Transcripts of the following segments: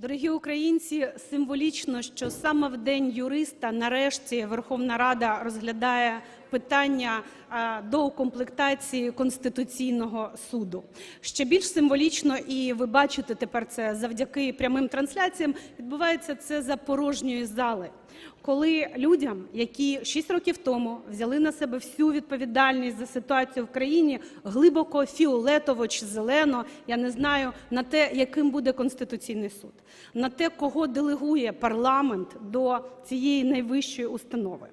Дорогі українці, символічно, що саме в день юриста нарешті Верховна Рада розглядає питання е, доукомплектації Конституційного суду. Ще більш символічно, і ви бачите тепер це завдяки прямим трансляціям, відбувається це за порожньої зали. Коли людям, які 6 років тому взяли на себе всю відповідальність за ситуацію в країні, глибоко фіолетово чи зелено, я не знаю, на те, яким буде Конституційний суд, на те, кого делегує парламент до цієї найвищої установи.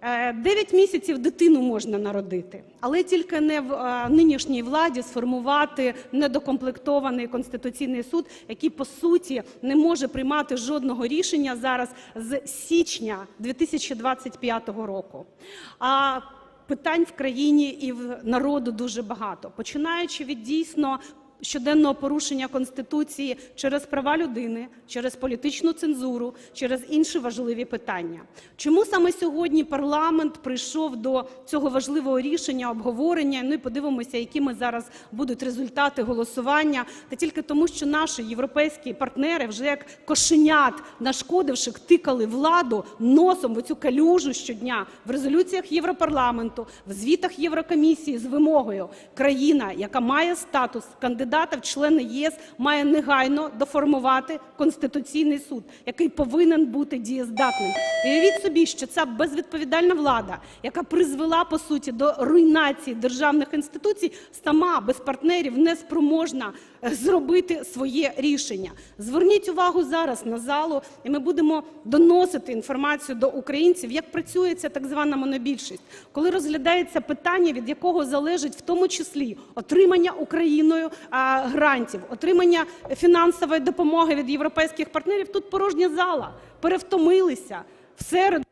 Е, Дев'ять місяців дитину можна народити, але тільки не в е, нинішній владі сформувати недокомплектований конституційний суд, який по суті не може приймати жодного рішення зараз з січня 2025 року. А питань в країні і в народу дуже багато, починаючи від дійсно щоденного порушення Конституції через права людини, через політичну цензуру, через інші важливі питання. Чому саме сьогодні парламент прийшов до цього важливого рішення, обговорення? Ну і подивимося, якими зараз будуть результати голосування. Та тільки тому, що наші європейські партнери вже як кошенят, нашкодивши, тикали владу носом в цю калюжу щодня в резолюціях Європарламенту, в звітах Єврокомісії з вимогою країна, яка має статус кандидата в члени ЄС, має негайно доформувати конституційний суд, який повинен бути дієздатним. Уявіть собі, що ця безвідповідальна влада, яка призвела по суті до руйнації державних інституцій, сама без партнерів не спроможна е, зробити своє рішення. Зверніть увагу зараз на залу, і ми будемо доносити інформацію до українців, як працює ця так звана монобільшість, коли розглядається питання, від якого залежить в тому числі отримання Україною грантів, отримання фінансової допомоги від європейських партнерів. Тут порожня зала, перевтомилися в середу.